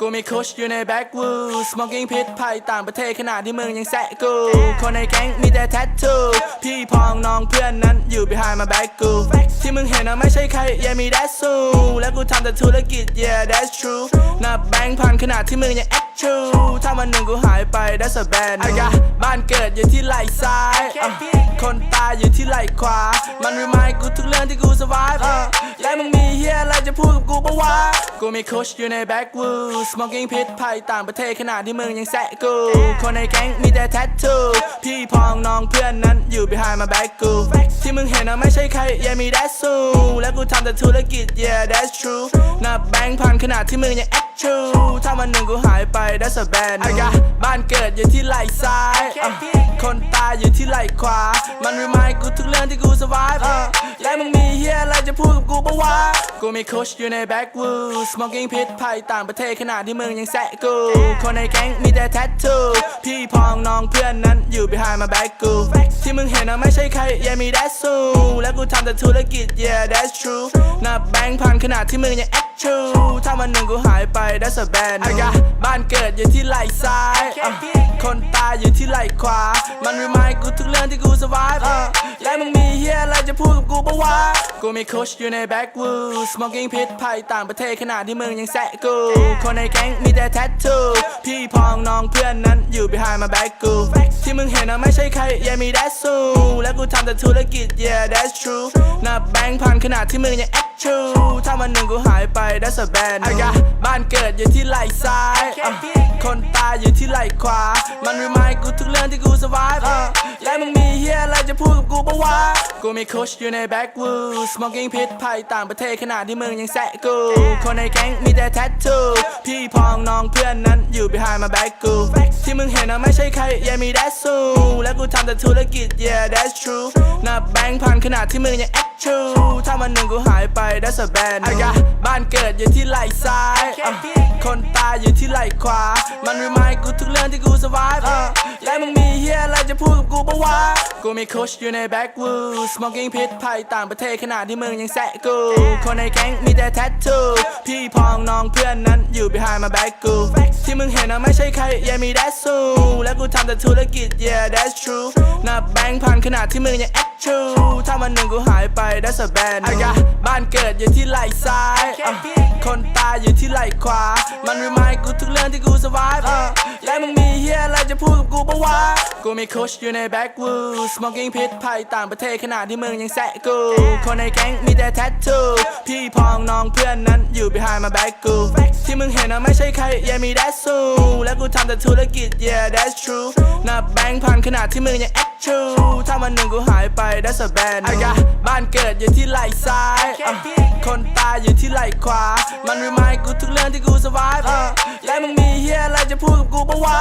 กูมีคุชอยู่ในแบ็กวู smoking พิษภัยต่างประเทศขนาดที่มึงยังแซะกู คนในแก๊งมีแต่แทททูพี่พองน้องเพื่อนนั้นอยู่ behind my back กู ที่มึงเห็นนะไม่ใช่ใคร yeah มี that's so และกูทำแต่ธุรกิจ yeah that's true นับแบงค์พันขนาดที่มึงยัง act true ถ้าวันหนึ่งกูหายไป that's a bad news บ้านเกิดอยู่ที่ไหล่ซ้ายอะคนตายอยู่ที่ไหล่ขวา มัน remind กูทุกเรื่องที่กู survive อะและมึงมีเฮียอะไรจะพูดกับกูปะวะ กูมีคุชอยู่ในแบ็กวู smoking พิษภัยต่างประเทศขนาดที่มึงยังแซะกู คนในแก๊งมีแต่แทททูพี่พองน้องเพื่อนนั้นอยู่ behind my back กูที่มึงเห็นนะไม่ใช่ใคร yeah มี that's so และกูทำแต่ธุรกิจ yeah that's true นับแบงค์พันขนาดที่มึงยัง act true ถ้าวันหนึ่งกูหายไป that's a bad news บ้านเกิดอยู่ที่ไหล่ซ้ายอะคนตาย อยู่ที่ไหล่ขวา มัน remind กูทุกเรื่องที่กู survive อะและมึงมีเฮียอะไรจะพูดกับกูปะวะ กูมีคุชอยู่ในแบ็กวู smoking พิษภัยต่างประเทศขนาดที่มึงยังแซะกู คนในแก๊งมีแต่แทททูพี่พองน้องเพื่อนนั้นอยู่ behind my back กูที่มึงเห็นนะไม่ใช่ใคร yeah มี that's so และกูทำแต่ธุรกิจ yeah that's true นับแบงค์พันขนาดที่มึงยัง act true ถ้าวันหนึ่งกูหายไป that's a bad news บ้านเกิดอยู่ที่ไหล่ซ้ายอะคนตายอยู่ที่ไหล่ขวา มัน remind กูทุกเรื่องที่กู survive อะและมึงมีเฮียอะไรจะพูดกับกูปะวะ กูมีโคชอยู่ในแบ็กวู smoking พิษภัยต่างประเทศขนาดที่มึงยังแซะกู คนในแก๊งมีแต่แทททูพี่พองน้องเพื่อนนั้นอยู่ behind my back กูที่มึงเห็นนะไม่ใช่ใคร yeah มี that's so และกูทำแต่ธุรกิจ yeah that's true นับแบงค์พันขนาดที่มึงยัง act true ถ้าวันหนึ่งกูหายไป that's a bad news บ้านเกิดอยู่ที่ไหล่ซ้ายอะคนตายอยู่ที่ไหล่ขวา มัน remind กูทุกเรื่องที่กู survive อะและมึงมีเฮียอะไรจะพูดกับกูปะวะ กูมีคุชอยู่ในแบ็กวู smoking พิษภัยต่างประเทศขนาดที่มึงยังแซะกู คนในแก๊งมีแต่แทททูพี่พองน้องเพื่อนนั้นอยู่ behind my back กู ที่มึงเห็นนะไม่ใช่ใคร yeah มี that's so และกูทำแต่ธุรกิจ yeah that's true นับแบงค์พันขนาดที่มึงยัง act true ถ้า วันหนึ่งกูหายไป that's a bad news บ้านเกิดอยู่ที่ไหล่ซ้าย คนตายอยู่ที่ไหล่ขวา มันรีมายกูทุกเรื่องที่กู survive และมึงมีเฮียอะไรจะพูดกับกูปะวะ กูมีโคชอยู่ในแบ็กวู smoking พิษภัยต่างประเทศขนาดที่มึงยังแซะกู คนในแก๊งมีแต่แทททูพี่พอง น้องเพื่อนนั้นอยู่ behind my back กูที่มึงเห็นนะไม่ใช่ใครยังมี that's so และกูทำแต่ธุรกิจ yeah that's true นับแบงค์พันขนาดที่มึงยัง act true ถ้าวันหนึ่งกูหายไป that's a bad news บ้านเกิดอยู่ที่ไหล่ซ้าย คนตายอยู่ที่ไหล่ขวา มัน remind กูทุกเรื่องที่กู survive จะพูดกับกูปะวะ กูมีคุชอยู่ในแบ็กวู smoking พิษภัยต่างประเทศขนาดที่มึงยังแซะกู คนในแก๊งมีแต่แทททู พี่พองน้องเพื่อนนั้นอยู่ behind my back กู ที่มึงเห็นนะไม่ใช่ใคร yeah มี that's so และกูทำแต่ธุรกิจ yeah that's true นับแบงค์พันขนาดที่มึงยัง act true ถ้าวันหนึ่งกูหายไป that's a bad news บ้านเกิดอยู่ที่ไหล่ซ้ายอะคนตายอยู่ที่ไหล่ขวา มัน remind กูทุกเรื่องที่กู survive อะและมึงมีเฮียอะไรจะพูดกับกูปะวะ